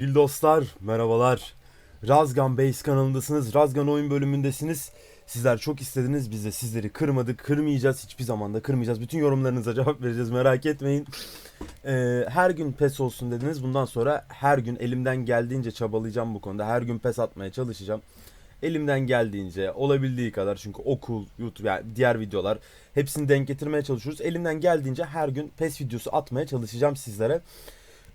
Bil dostlar, merhabalar. Razgan Base kanalındasınız. Razgan oyun bölümündesiniz. Sizler çok istediniz. Biz de sizleri kırmadık. Kırmayacağız. Hiçbir zaman da kırmayacağız. Bütün yorumlarınıza cevap vereceğiz. Merak etmeyin. Ee, her gün pes olsun dediniz. Bundan sonra her gün elimden geldiğince çabalayacağım bu konuda. Her gün pes atmaya çalışacağım. Elimden geldiğince, olabildiği kadar çünkü okul, YouTube, yani diğer videolar hepsini denk getirmeye çalışıyoruz. Elimden geldiğince her gün pes videosu atmaya çalışacağım sizlere.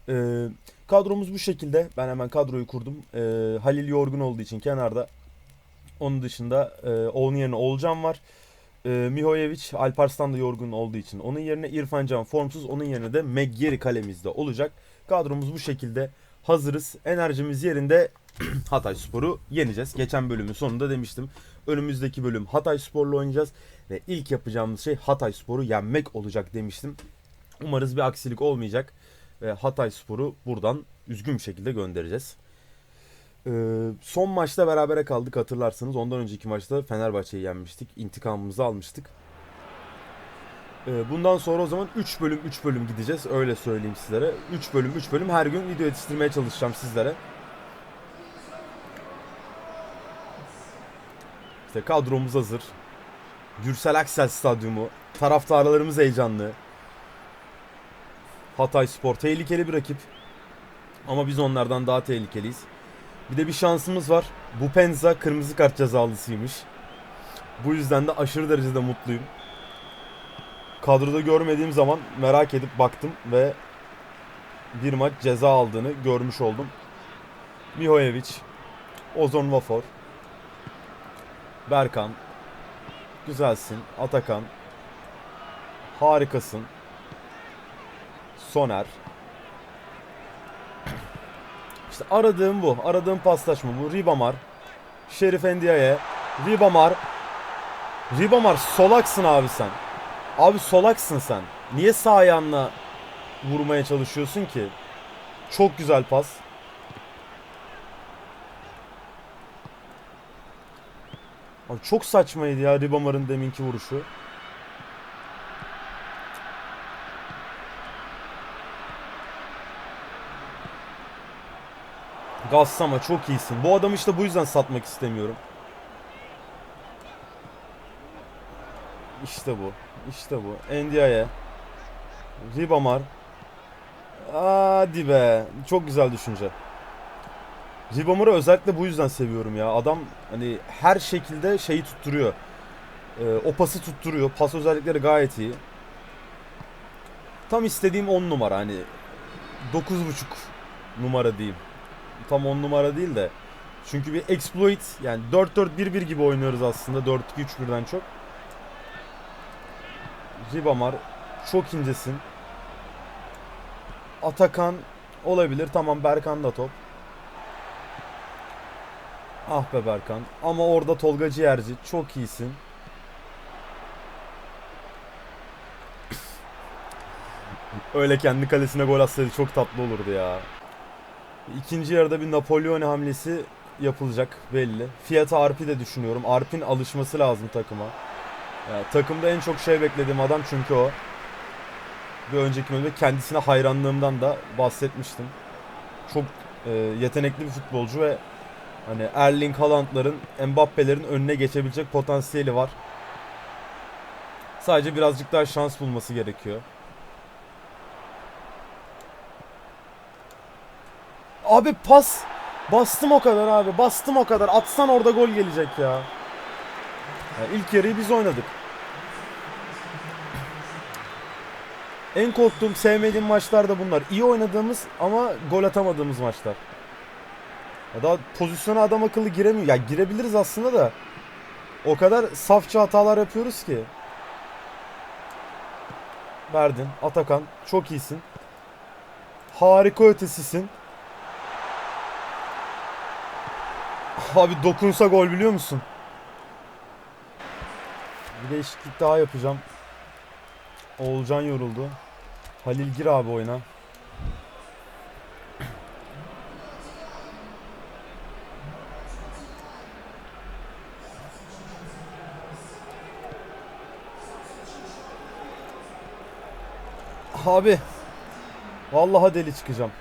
Ee, kadromuz bu şekilde. Ben hemen kadroyu kurdum. Ee, Halil yorgun olduğu için kenarda. Onun dışında e, onun yerine Olcan var. Ee, Mihoyevic, Alparslan da yorgun olduğu için. Onun yerine İrfan Can formsuz. Onun yerine de Meggeri kalemizde olacak. Kadromuz bu şekilde. Hazırız. Enerjimiz yerinde. Hatay Spor'u yeneceğiz. Geçen bölümün sonunda demiştim. Önümüzdeki bölüm Hatay Spor'la oynayacağız. Ve ilk yapacağımız şey Hatay Spor'u yenmek olacak demiştim. Umarız bir aksilik olmayacak ve Hatay Spor'u buradan üzgün bir şekilde göndereceğiz. Ee, son maçta berabere kaldık hatırlarsanız. Ondan önceki maçta Fenerbahçe'yi yenmiştik. İntikamımızı almıştık. Ee, bundan sonra o zaman 3 bölüm 3 bölüm gideceğiz. Öyle söyleyeyim sizlere. 3 bölüm 3 bölüm her gün video yetiştirmeye çalışacağım sizlere. İşte kadromuz hazır. Gürsel Aksel Stadyumu. Taraftarlarımız heyecanlı. Hatay Spor tehlikeli bir rakip. Ama biz onlardan daha tehlikeliyiz. Bir de bir şansımız var. Bu Penza kırmızı kart cezalısıymış. Bu yüzden de aşırı derecede mutluyum. Kadroda görmediğim zaman merak edip baktım ve bir maç ceza aldığını görmüş oldum. Mihojevic, Ozon Vafor, Berkan, güzelsin, Atakan, harikasın, Soner. İşte aradığım bu. Aradığım paslaşma bu. Ribamar. Şerif Endiaye. Ribamar. Ribamar solaksın abi sen. Abi solaksın sen. Niye sağ ayağınla vurmaya çalışıyorsun ki? Çok güzel pas. Abi çok saçmaydı ya Ribamar'ın deminki vuruşu. Gassama çok iyisin. Bu adamı işte bu yüzden satmak istemiyorum. İşte bu. İşte bu. Endiaye. Ribamar. Hadi be. Çok güzel düşünce. Ribamar'ı özellikle bu yüzden seviyorum ya. Adam hani her şekilde şeyi tutturuyor. Ee, o pası tutturuyor. Pas özellikleri gayet iyi. Tam istediğim 10 numara hani 9.5 numara diyeyim tam 10 numara değil de. Çünkü bir exploit yani 4-4-1-1 gibi oynuyoruz aslında 4-2-3-1'den çok. Ribamar çok incesin. Atakan olabilir. Tamam Berkan da top. Ah be Berkan. Ama orada Tolga Ciğerci çok iyisin. Öyle kendi kalesine gol atsaydı çok tatlı olurdu ya. İkinci yarıda bir Napolyon hamlesi yapılacak belli. Fiyatı Arpi de düşünüyorum. Arp'in alışması lazım takıma. Yani takımda en çok şey beklediğim adam çünkü o. Bir önceki bölümde kendisine hayranlığımdan da bahsetmiştim. Çok e, yetenekli bir futbolcu ve hani Erling Haaland'ların, Mbappe'lerin önüne geçebilecek potansiyeli var. Sadece birazcık daha şans bulması gerekiyor. Abi pas. Bastım o kadar abi. Bastım o kadar. Atsan orada gol gelecek ya. ya ilk yarıyı biz oynadık. En korktuğum, sevmediğim maçlar da bunlar. İyi oynadığımız ama gol atamadığımız maçlar. Ya daha pozisyona adam akıllı giremiyor. Ya girebiliriz aslında da. O kadar safça hatalar yapıyoruz ki. Verdin. Atakan. Çok iyisin. Harika ötesisin. Abi dokunsa gol biliyor musun? Bir değişiklik daha yapacağım. Oğulcan yoruldu. Halil gir abi oyuna. Abi. Vallahi deli çıkacağım.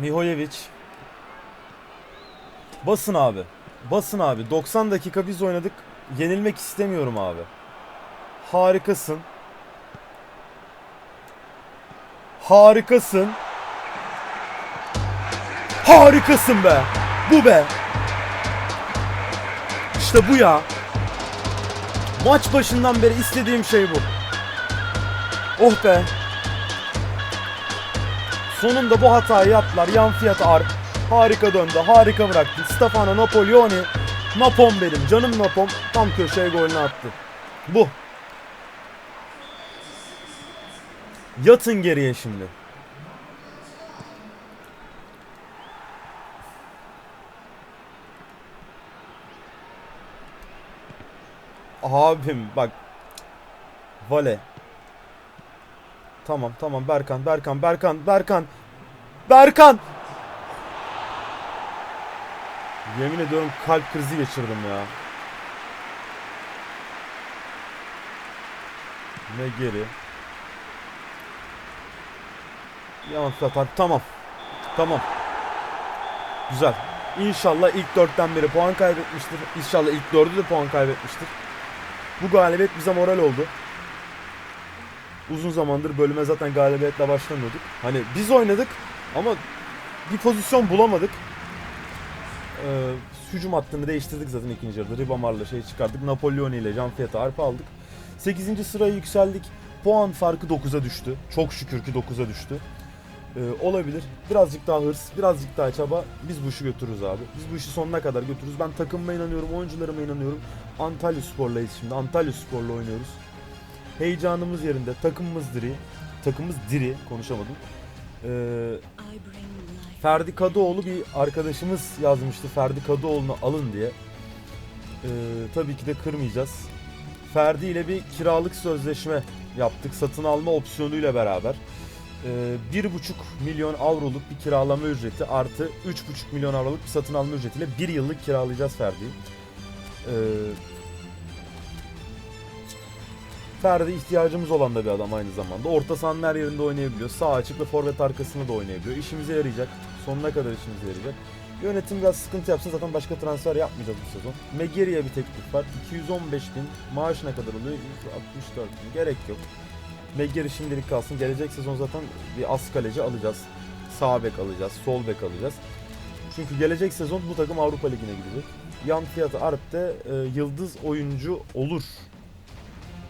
Mihojevic. Basın abi. Basın abi. 90 dakika biz oynadık. Yenilmek istemiyorum abi. Harikasın. Harikasın. Harikasın be. Bu be. İşte bu ya. Maç başından beri istediğim şey bu. Oh be. Sonunda bu hatayı yaptılar. Yan fiyat Arp. Harika döndü. Harika bıraktı. Stefano Napoleoni. Napom benim. Canım Napom. Tam köşeye golünü attı. Bu. Yatın geriye şimdi. Abim bak. Vale. Tamam tamam Berkan Berkan Berkan Berkan. Berkan. Yemin ediyorum kalp krizi geçirdim ya. Ne geri. Yaman Tatar tamam. Tamam. Güzel. İnşallah ilk dörtten biri puan kaybetmiştir. İnşallah ilk dördü de puan kaybetmiştir. Bu galibiyet bize moral oldu. Uzun zamandır bölüme zaten galibiyetle başlamıyorduk. Hani biz oynadık ama bir pozisyon bulamadık. Ee, hücum hattını değiştirdik zaten ikinci yarıda. Ribamar'la şey çıkardık. Napoleoni ile Can Fiyat'ı arpa aldık. 8. sıraya yükseldik. Puan farkı 9'a düştü. Çok şükür ki 9'a düştü. Ee, olabilir. Birazcık daha hırs, birazcık daha çaba. Biz bu işi götürürüz abi. Biz bu işi sonuna kadar götürürüz. Ben takımıma inanıyorum, oyuncularıma inanıyorum. Antalya Spor'layız şimdi. Antalya Spor'la oynuyoruz. Heyecanımız yerinde. Takımımız diri. Takımımız diri. Konuşamadım. Ee, Ferdi Kadıoğlu bir arkadaşımız yazmıştı. Ferdi Kadıoğlu'nu alın diye. Ee, tabii ki de kırmayacağız. Ferdi ile bir kiralık sözleşme yaptık. Satın alma opsiyonuyla beraber. Ee, 1,5 milyon avroluk bir kiralama ücreti artı 3,5 milyon avroluk bir satın alma ücretiyle bir yıllık kiralayacağız Ferdi'yi. Ee, Ferdi ihtiyacımız olan da bir adam aynı zamanda. Orta sahanın her yerinde oynayabiliyor. Sağ açık ve forvet arkasında da oynayabiliyor. İşimize yarayacak. Sonuna kadar işimize yarayacak. Yönetim biraz sıkıntı yapsın zaten başka transfer yapmayacağız bu sezon. Megeri'ye bir teklif var. 215 bin maaş ne kadar oluyor? 164 bin. Gerek yok. Megeri şimdilik kalsın. Gelecek sezon zaten bir as kaleci alacağız. Sağ bek alacağız. Sol bek alacağız. Çünkü gelecek sezon bu takım Avrupa Ligi'ne gidecek. Yan fiyatı Arp'te e, yıldız oyuncu olur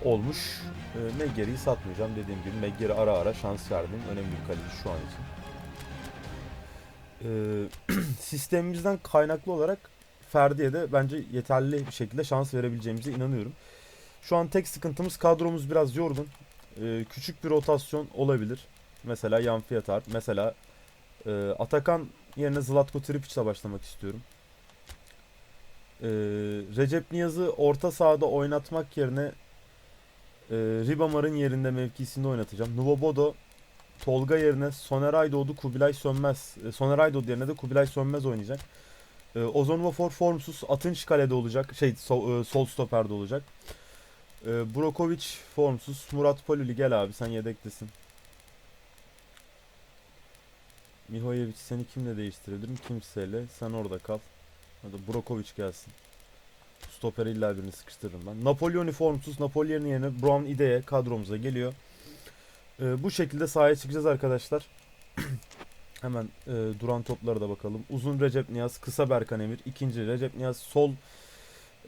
olmuş. E, Meggeri'yi satmayacağım dediğim gibi. Meggeri ara ara şans verdim. Önemli bir kaleci şu an için. E, sistemimizden kaynaklı olarak Ferdi'ye de bence yeterli bir şekilde şans verebileceğimize inanıyorum. Şu an tek sıkıntımız kadromuz biraz yorgun. E, küçük bir rotasyon olabilir. Mesela Yan Fiyatar. Mesela e, Atakan yerine Zlatko Tripic'le başlamak istiyorum. E, Recep Niyaz'ı orta sahada oynatmak yerine e, Ribamar'ın yerinde mevkisinde oynatacağım. Nuvobodo Tolga yerine Soner Aydoğdu Kubilay Sönmez. E, Soner Aydoğdu yerine de Kubilay Sönmez oynayacak. E, Ozon Vafor formsuz Atınç kalede olacak. Şey sol, e, sol stoperde olacak. E, Brokovic formsuz. Murat Paluli gel abi sen yedektesin. Mihojevic seni kimle değiştirebilirim? Kimseyle. Sen orada kal. Hadi Brokovic gelsin. Stoper illa birini sıkıştırırım ben. Napoleon formsuz. Napoleon'un yerine Brown İdeye kadromuza geliyor. Ee, bu şekilde sahaya çıkacağız arkadaşlar. Hemen e, duran toplara da bakalım. Uzun Recep Niyaz, kısa Berkan Emir. ikinci Recep Niyaz, sol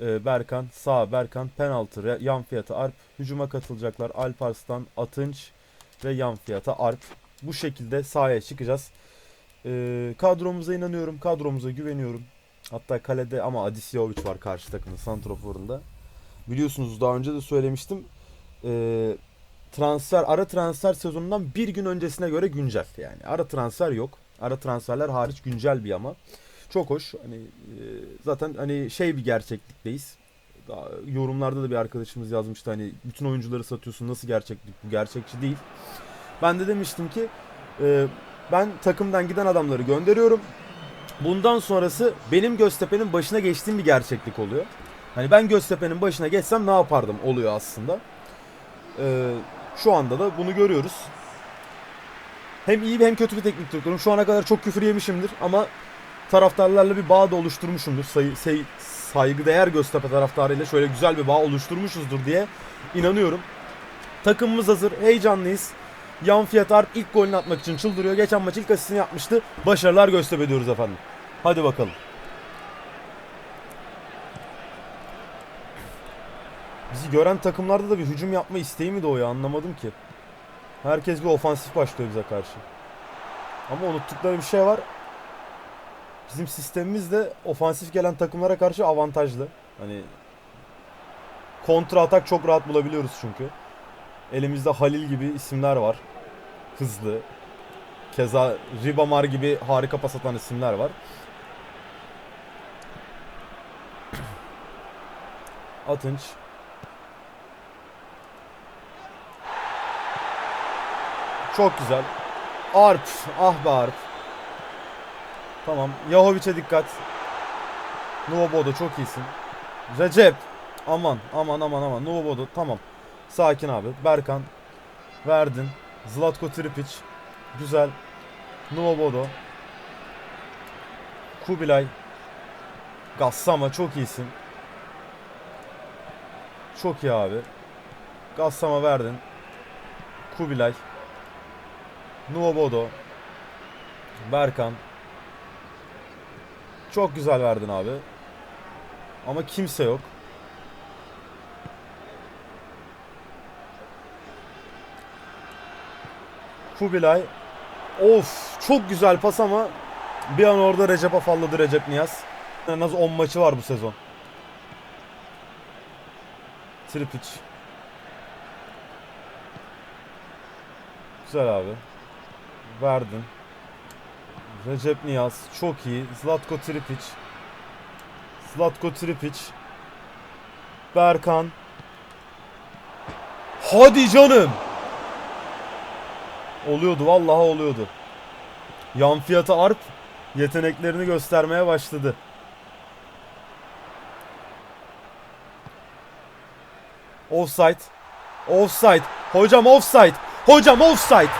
e, Berkan, sağ Berkan, penaltı, yan fiyatı Arp. Hücuma katılacaklar Alp Arslan, Atınç ve yan fiyata Arp. Bu şekilde sahaya çıkacağız. E, kadromuza inanıyorum, kadromuza güveniyorum. Hatta kalede ama Adisyovic var karşı takımın santroforunda. Biliyorsunuz daha önce de söylemiştim. E, transfer ara transfer sezonundan bir gün öncesine göre güncel yani. Ara transfer yok. Ara transferler hariç güncel bir ama. Çok hoş. Hani e, zaten hani şey bir gerçeklikteyiz. Daha yorumlarda da bir arkadaşımız yazmıştı hani bütün oyuncuları satıyorsun nasıl gerçeklik bu gerçekçi değil. Ben de demiştim ki e, ben takımdan giden adamları gönderiyorum. Bundan sonrası benim Göztepe'nin başına geçtiğim bir gerçeklik oluyor. Hani ben Göztepe'nin başına geçsem ne yapardım oluyor aslında. Ee, şu anda da bunu görüyoruz. hem iyi hem kötü bir teknik direktörüm. Şu ana kadar çok küfür yemişimdir ama taraftarlarla bir bağ da oluşturmuşumdur. Say, say, saygıdeğer Göztepe taraftarıyla şöyle güzel bir bağ oluşturmuşuzdur diye inanıyorum. Takımımız hazır, heyecanlıyız. Yan Fiyat Arp ilk golünü atmak için çıldırıyor. Geçen maç ilk asistini yapmıştı. Başarılar Göztepe diyoruz efendim. Hadi bakalım. Bizi gören takımlarda da bir hücum yapma isteği mi doğuyor anlamadım ki. Herkes bir ofansif başlıyor bize karşı. Ama unuttukları bir şey var. Bizim sistemimiz de ofansif gelen takımlara karşı avantajlı. Hani kontra atak çok rahat bulabiliyoruz çünkü. Elimizde Halil gibi isimler var. Hızlı. Keza Ribamar gibi harika pas atan isimler var. Atınç. Çok güzel. Arp. Ah be Arp. Tamam. Yahovic'e dikkat. Nuobodo çok iyisin. Recep. Aman aman aman aman. Nuobodo tamam. Sakin abi. Berkan. Verdin. Zlatko Tripic. Güzel. Nuobodo. Kubilay. Gassama çok iyisin. Çok iyi abi. Gassama verdin. Kubilay. Nuobodo. Berkan. Çok güzel verdin abi. Ama kimse yok. Kubilay. Of çok güzel pas ama bir an orada Recep afalladı Recep Niyaz. En az 10 maçı var bu sezon. Tripic. Güzel abi. Verdin. Recep Niyaz çok iyi. Zlatko Tripic. Zlatko Tripic. Berkan. Hadi canım. Oluyordu vallahi oluyordu. Yan fiyatı Arp yeteneklerini göstermeye başladı. Offside. Offside. Hocam offside. Hocam offside.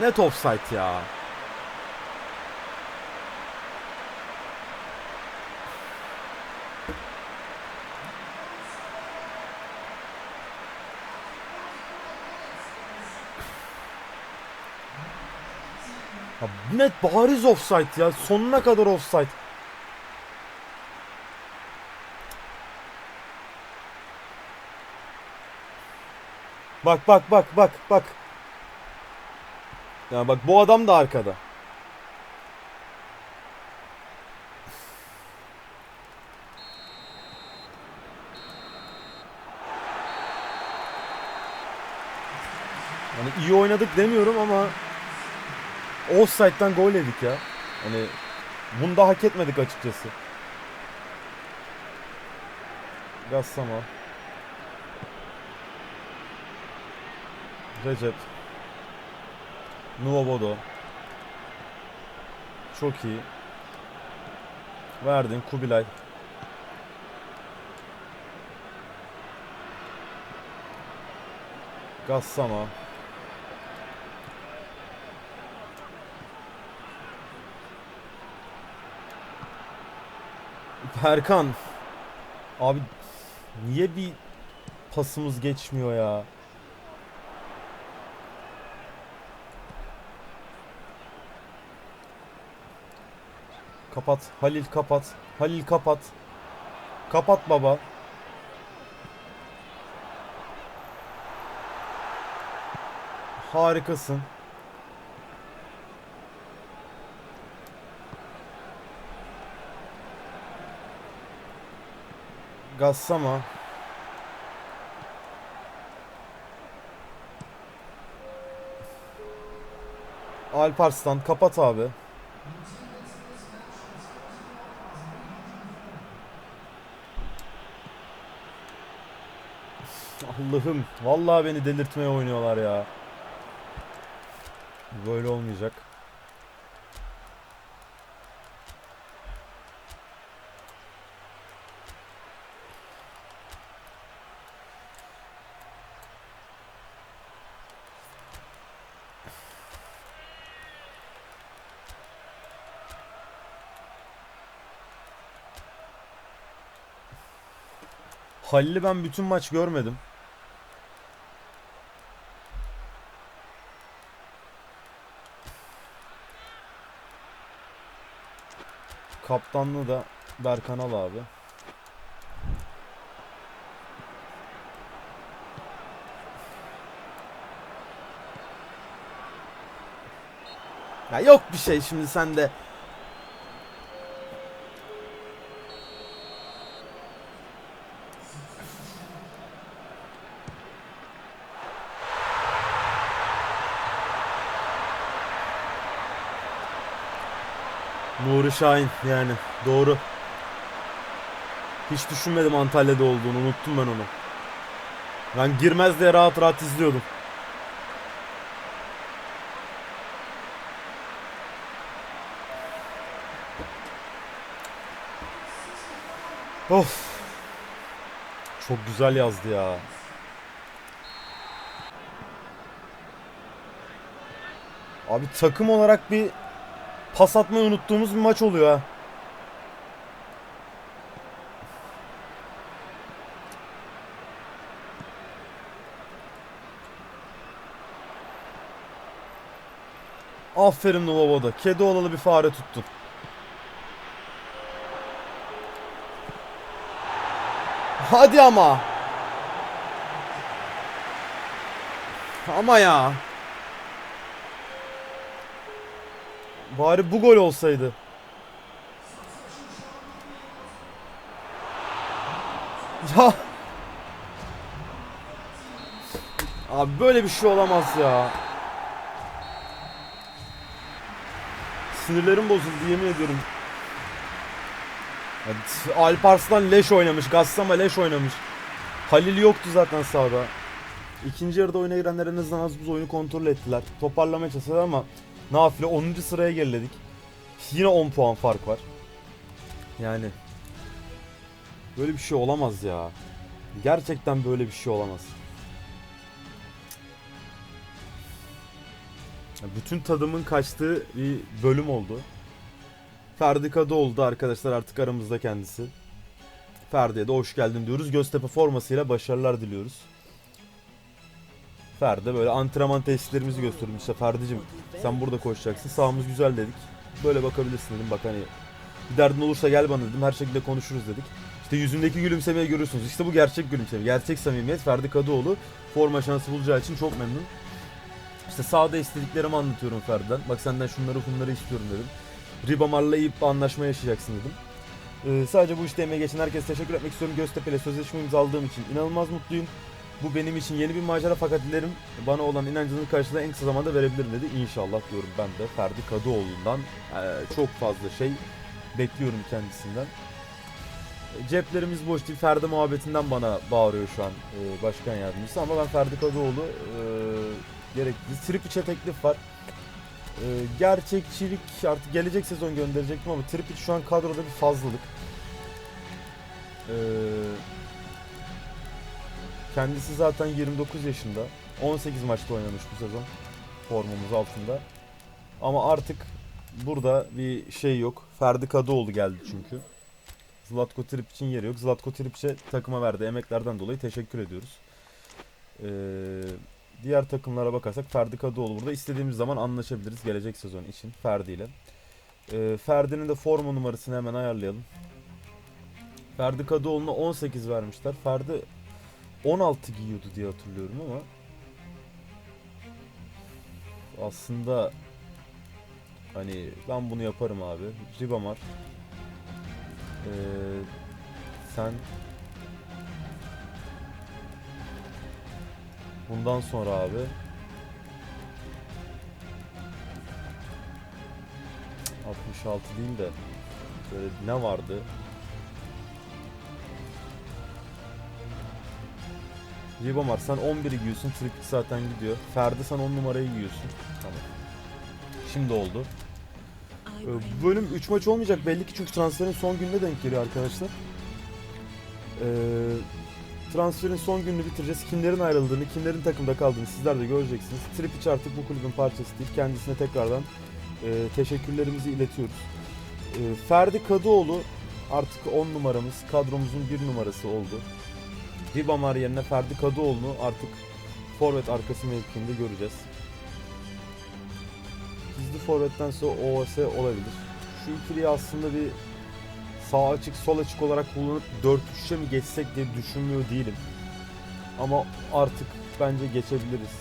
Net offside ya. Ya net bariz offside ya. Sonuna kadar offside. Bak bak bak bak bak. Ya bak bu adam da arkada. Hani iyi oynadık demiyorum ama offside'den gol yedik ya. Hani bunu da hak etmedik açıkçası. Gassama. Recep. Nuobodo. Çok iyi. Verdin Kubilay. Gassama. Berkan. Abi niye bir pasımız geçmiyor ya? Kapat. Halil kapat. Halil kapat. Kapat baba. Harikasın. Gassama. Alparslan kapat abi. Allah'ım. Vallahi beni delirtmeye oynuyorlar ya. Böyle olmayacak. Halil'i ben bütün maç görmedim. Kaptanlığı da Berkan al abi. Ya yok bir şey şimdi sen de. Nuri Şahin yani doğru. Hiç düşünmedim Antalya'da olduğunu unuttum ben onu. Ben girmez diye rahat rahat izliyordum. Of. Çok güzel yazdı ya. Abi takım olarak bir pas atmayı unuttuğumuz bir maç oluyor ha. Aferin Novova'da. Kedi olalı bir fare tuttun. Hadi ama. Ama ya. Bari bu gol olsaydı. Ya. Abi böyle bir şey olamaz ya. Sinirlerim bozuldu yemin ediyorum. Alparslan leş oynamış. Gassama leş oynamış. Halil yoktu zaten sahada. İkinci yarıda oyuna girenler en azından az buz oyunu kontrol ettiler. Toparlamaya çalıştılar ama nafile 10. sıraya geriledik. Yine 10 puan fark var. Yani böyle bir şey olamaz ya. Gerçekten böyle bir şey olamaz. Bütün tadımın kaçtığı bir bölüm oldu. Ferdi Kadıoğlu arkadaşlar artık aramızda kendisi. Ferdi'ye de hoş geldin diyoruz. Göztepe formasıyla başarılar diliyoruz. Ferdi böyle antrenman tesislerimizi gösterdim. İşte Ferdi'cim sen burada koşacaksın. Sağımız güzel dedik. Böyle bakabilirsin dedim. Bak hani bir derdin olursa gel bana dedim. Her şekilde konuşuruz dedik. İşte yüzündeki gülümsemeyi görüyorsunuz. İşte bu gerçek gülümseme. Gerçek samimiyet. Ferdi Kadıoğlu forma şansı bulacağı için çok memnun. İşte sahada istediklerimi anlatıyorum Ferdi'den. Bak senden şunları bunları istiyorum dedim. Ribamar'la iyi bir anlaşma yaşayacaksın dedim. Ee, sadece bu işte emeği geçen herkese teşekkür etmek istiyorum. Göztepe ile sözleşme imzaladığım için inanılmaz mutluyum. Bu benim için yeni bir macera fakat dilerim bana olan inancının karşılığı en kısa zamanda verebilirim dedi. İnşallah diyorum ben de Ferdi Kadıoğlu'ndan ee, çok fazla şey bekliyorum kendisinden. E, Ceplerimiz boş değil. Ferdi muhabbetinden bana bağırıyor şu an e, başkan yardımcısı ama ben Ferdi Kadıoğlu e, gerekli. Tripic'e teklif var. E, gerçekçilik artık gelecek sezon gönderecektim ama Tripic şu an kadroda bir fazlalık. E, kendisi zaten 29 yaşında. 18 maçta oynamış bu sezon. Formamız altında. Ama artık burada bir şey yok. Ferdi Kadıoğlu geldi çünkü. Zlatko Tripic'in yeri yok. Zlatko Tripic'e takıma verdiği emeklerden dolayı teşekkür ediyoruz. Ee, diğer takımlara bakarsak Ferdi Kadıoğlu burada istediğimiz zaman anlaşabiliriz gelecek sezon için Ferdi ile. Ee, Ferdi'nin de forma numarasını hemen ayarlayalım. Ferdi Kadıoğlu'na 18 vermişler. Ferdi 16 giyiyordu diye hatırlıyorum ama aslında hani ben bunu yaparım abi. Ribamar ee, sen bundan sonra abi Cık, 66 değil de böyle ne vardı? Ribamar sen 11'i giyiyorsun. Tripik zaten gidiyor. Ferdi sen 10 numarayı giyiyorsun. Tamam. Şimdi oldu. Ee, Bölüm 3 maç olmayacak belli ki çünkü transferin son gününe denk geliyor arkadaşlar. Ee, transferin son gününü bitireceğiz. Kimlerin ayrıldığını, kimlerin takımda kaldığını sizler de göreceksiniz. Tripic artık bu kulübün parçası değil. Kendisine tekrardan e, teşekkürlerimizi iletiyoruz. E, Ferdi Kadıoğlu artık 10 numaramız, kadromuzun bir numarası oldu. Ribamar yerine Ferdi Kadıoğlu'nu artık forvet arkası mevkiinde göreceğiz. Gizli forvettense OOS olabilir. Şu ikiliyi aslında bir sağ açık sol açık olarak kullanıp 4-3'e mi geçsek diye düşünmüyor değilim. Ama artık bence geçebiliriz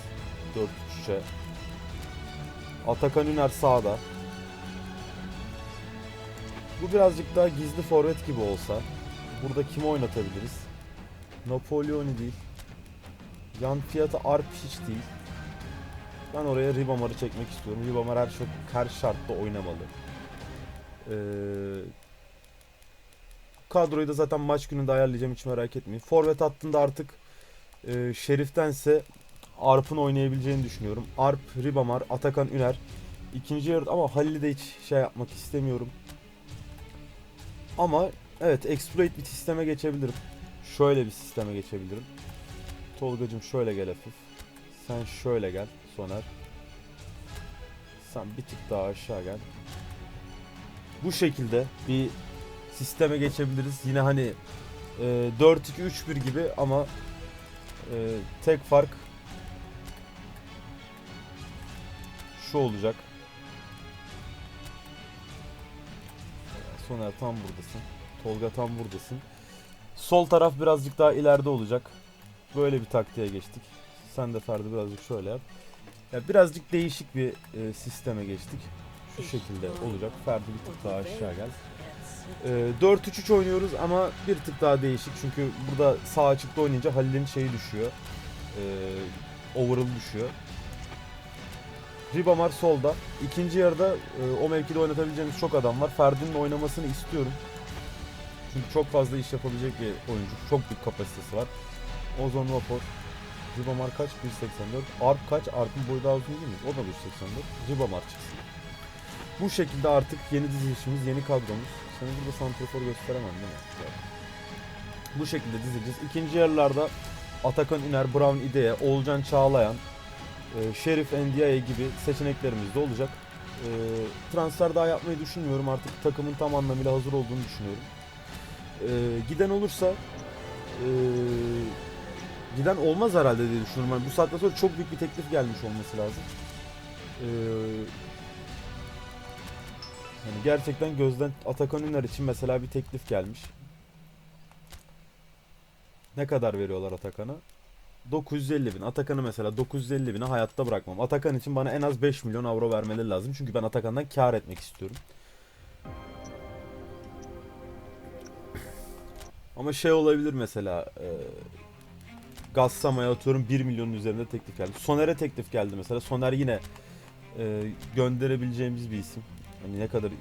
4-3'e. Atakan Üner sağda. Bu birazcık daha gizli forvet gibi olsa. Burada kimi oynatabiliriz? Napoleoni değil. Yan fiyatı Arp hiç değil. Ben oraya Ribamar'ı çekmek istiyorum. Ribamar her, şey, her şartta oynamalı. Ee, kadroyu da zaten maç gününde ayarlayacağım hiç merak etmeyin. Forvet hattında artık e, Şerif'tense Arp'ın oynayabileceğini düşünüyorum. Arp, Ribamar, Atakan Üner. İkinci yarı ama Halil'i de hiç şey yapmak istemiyorum. Ama evet exploit bir sisteme geçebilirim. Şöyle bir sisteme geçebilirim. Tolgacım şöyle gel hafif. Sen şöyle gel Soner. Sen bir tık daha aşağı gel. Bu şekilde bir sisteme geçebiliriz. Yine hani e, 4-2-3-1 gibi ama e, tek fark şu olacak. Soner tam buradasın. Tolga tam buradasın. Sol taraf birazcık daha ileride olacak. Böyle bir taktiğe geçtik. Sen de Ferdi birazcık şöyle yap. Ya birazcık değişik bir e, sisteme geçtik. Şu şekilde olacak. Ferdi bir tık daha aşağı gel. E, 4-3-3 oynuyoruz ama bir tık daha değişik. Çünkü burada sağ açıkta oynayınca Halil'in şeyi düşüyor. E, overall düşüyor. Ribamar solda. İkinci yarıda e, o mevkide oynatabileceğimiz çok adam var. Ferdi'nin oynamasını istiyorum. Çünkü çok fazla iş yapabilecek bir oyuncu. Çok büyük kapasitesi var. Ozon Vapor. Ribamar kaç? 1.84. Arp kaç? Arp'ın boyu daha uzun değil mi? O da 1.84. Ribamar çıksın. Bu şekilde artık yeni dizilişimiz, yeni kadromuz. Seni burada santrafor gösteremem değil mi? Yok. Bu şekilde dizileceğiz. İkinci yarılarda Atakan Üner, Brown İdeye, Oğulcan Çağlayan, e, Şerif Ndiaye gibi seçeneklerimiz de olacak. E, transfer daha yapmayı düşünmüyorum. Artık takımın tam anlamıyla hazır olduğunu düşünüyorum. E, giden olursa e, giden olmaz herhalde diye düşünüyorum. Yani bu saatten sonra çok büyük bir teklif gelmiş olması lazım. E, yani gerçekten gözden Atakan Üner için mesela bir teklif gelmiş. Ne kadar veriyorlar Atakan'a? 950 bin. Atakan'ı mesela 950 bine hayatta bırakmam. Atakan için bana en az 5 milyon avro vermeleri lazım. Çünkü ben Atakan'dan kar etmek istiyorum. Ama şey olabilir mesela e, Gassama'ya atıyorum 1 milyonun üzerinde teklif geldi. Soner'e teklif geldi mesela. Soner yine e, gönderebileceğimiz bir isim. Hani ne kadar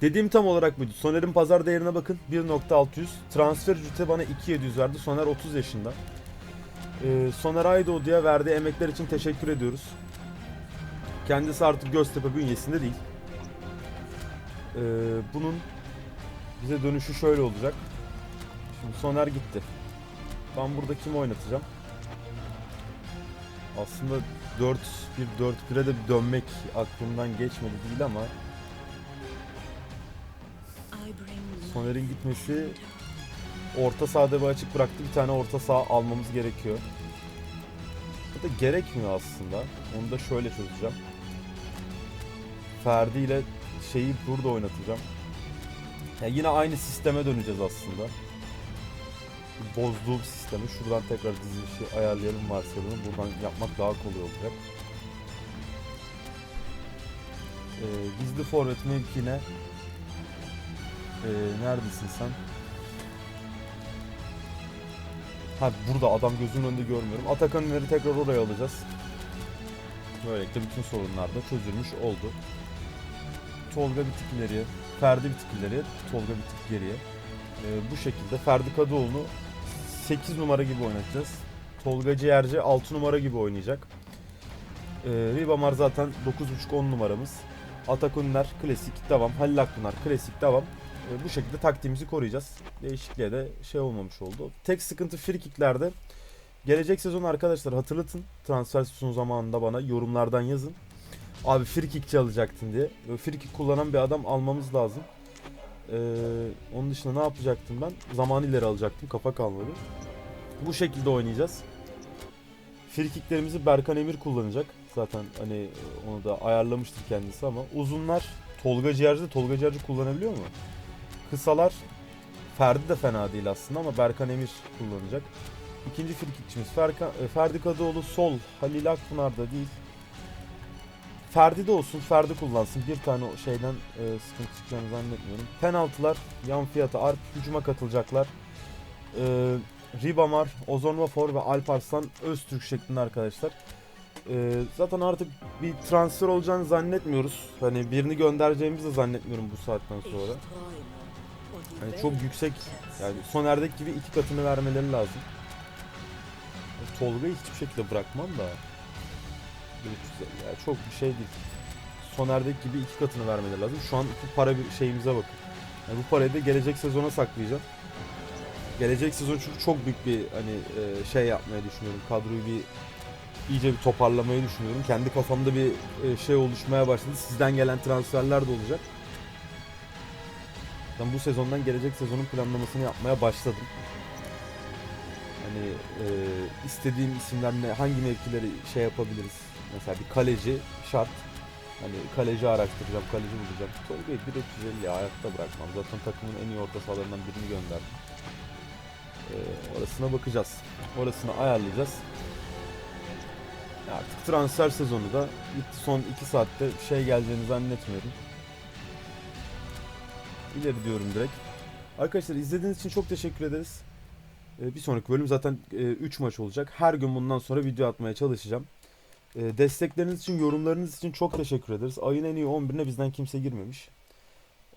Dediğim tam olarak buydu. Soner'in pazar değerine bakın. 1.600. Transfer ücreti bana 2.700 verdi. Soner 30 yaşında. Ee, Soner Aydoğdu'ya verdiği emekler için teşekkür ediyoruz. Kendisi artık Göztepe bünyesinde değil. Ee, bunun bize dönüşü şöyle olacak. Şimdi Soner gitti. Ben burada kimi oynatacağım? Aslında 4 1 4 1'e de bir dönmek aklımdan geçmedi değil ama Soner'in gitmesi orta sahada bir açık bıraktı. Bir tane orta saha almamız gerekiyor. Bu da gerekmiyor aslında. Onu da şöyle çözeceğim. Ferdi ile şeyi burada oynatacağım. Yani yine aynı sisteme döneceğiz aslında. Bozduğum sistemi şuradan tekrar dizilişi ayarlayalım varsayalım. Buradan yapmak daha kolay olacak. Ee, gizli forvet mevkine ee, neredesin sen? Ha burada adam gözümün önünde görmüyorum. Atakan Üner'i tekrar oraya alacağız. Böylelikle bütün sorunlar da çözülmüş oldu. Tolga bir tık ileriye, Ferdi bir tık ileriye, Tolga bir tık geriye. Ee, bu şekilde Ferdi Kadıoğlu'nu 8 numara gibi oynatacağız. Tolga Ciğerci 6 numara gibi oynayacak. Ee, Ribamar zaten 9.5-10 numaramız. Atakan Üner klasik devam. Halil Akpınar klasik devam. E, bu şekilde taktiğimizi koruyacağız. Değişikliğe de şey olmamış oldu. Tek sıkıntı free kicklerde. Gelecek sezon arkadaşlar hatırlatın. Transfer sezon zamanında bana yorumlardan yazın. Abi free kickçi alacaktın diye. Free kick kullanan bir adam almamız lazım. Ee, onun dışında ne yapacaktım ben? Zaman ileri alacaktım. Kafa kalmadı. Bu şekilde oynayacağız. Frikiklerimizi Berkan Emir kullanacak. Zaten hani e, onu da ayarlamıştır kendisi ama uzunlar Tolga Ciğerci Tolga Ciğerci kullanabiliyor mu? Kısalar Ferdi de fena değil aslında ama Berkan Emir kullanacak. İkinci frikikçimiz e, Ferdi Kadıoğlu sol. Halil Akpınar da değil. Ferdi de olsun. Ferdi kullansın. Bir tane şeyden e, sıkıntı çıkacağını zannetmiyorum. Penaltılar yan fiyata Arp hücuma katılacaklar. E, Ribamar, Ozon Vafor ve Alparslan Öztürk şeklinde arkadaşlar. E, zaten artık bir transfer olacağını zannetmiyoruz. Hani birini göndereceğimizi de zannetmiyorum bu saatten sonra. Hani çok yüksek yani Soner'deki gibi iki katını vermeleri lazım. Tolga'yı hiçbir şekilde bırakmam da. 1350 yani çok bir şey değil. Soner'deki gibi iki katını vermeleri lazım. Şu an iki para bir şeyimize bakın. Yani bu parayı da gelecek sezona saklayacağım. Gelecek sezon çünkü çok büyük bir hani e, şey yapmayı düşünüyorum. Kadroyu bir iyice bir toparlamayı düşünüyorum. Kendi kafamda bir e, şey oluşmaya başladı. Sizden gelen transferler de olacak. Ben bu sezondan gelecek sezonun planlamasını yapmaya başladım. Hani e, istediğim isimlerle hangi mevkileri şey yapabiliriz? Mesela bir kaleci şart. Hani kaleci araştıracağım, kaleci bulacağım. Tolga'yı 1.350 hayatta bırakmam. Zaten takımın en iyi orta sahalarından birini gönderdim. E, orasına bakacağız. Orasını ayarlayacağız. Ya Artık transfer sezonu da. Son 2 saatte şey geleceğini zannetmiyorum. İleri diyorum direkt. Arkadaşlar izlediğiniz için çok teşekkür ederiz. Ee, Bir sonraki bölüm zaten 3 maç olacak. Her gün bundan sonra video atmaya çalışacağım. Ee, Destekleriniz için, yorumlarınız için çok teşekkür ederiz. Ayın en iyi 11'ine bizden kimse girmemiş.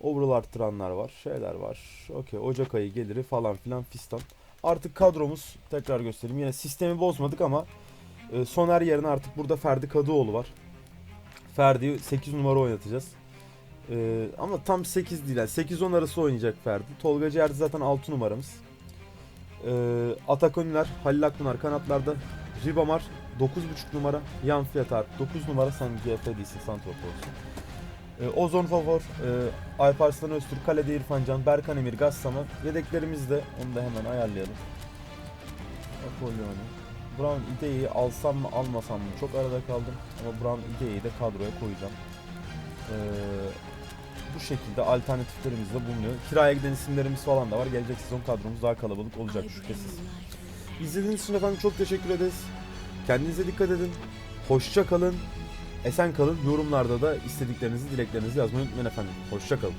Overall arttıranlar var, şeyler var. Okey, Ocak ayı geliri falan filan fistan. Artık kadromuz, tekrar göstereyim. Yine sistemi bozmadık ama e, Soner yerine artık burada Ferdi Kadıoğlu var. Ferdi'yi 8 numara oynatacağız. Ee, ama tam 8 değil yani 8-10 arası oynayacak Ferdi. Tolga Ciğerci zaten 6 numaramız. Ee, Atak Önler, Halil Akpınar kanatlarda. Ribamar 9.5 numara. Yan fiyat artık 9 numara sen GF değilsin Santrofor'sun. Ee, Ozon Favor, e, Alparslan Öztürk, Kalede İrfan Can, Berkan Emir, Gassama. Yedeklerimiz de onu da hemen ayarlayalım. Apollon'u. Brown ideyi alsam mı almasam mı çok arada kaldım. Ama Brown ideyi de kadroya koyacağım. Ee, bu şekilde alternatiflerimiz de bulunuyor. Kiraya giden isimlerimiz falan da var. Gelecek sezon kadromuz daha kalabalık olacak şüphesiz. İzlediğiniz için efendim çok teşekkür ederiz. Kendinize dikkat edin. Hoşça kalın. Esen kalın. Yorumlarda da istediklerinizi, dileklerinizi yazmayı unutmayın efendim. Hoşça kalın.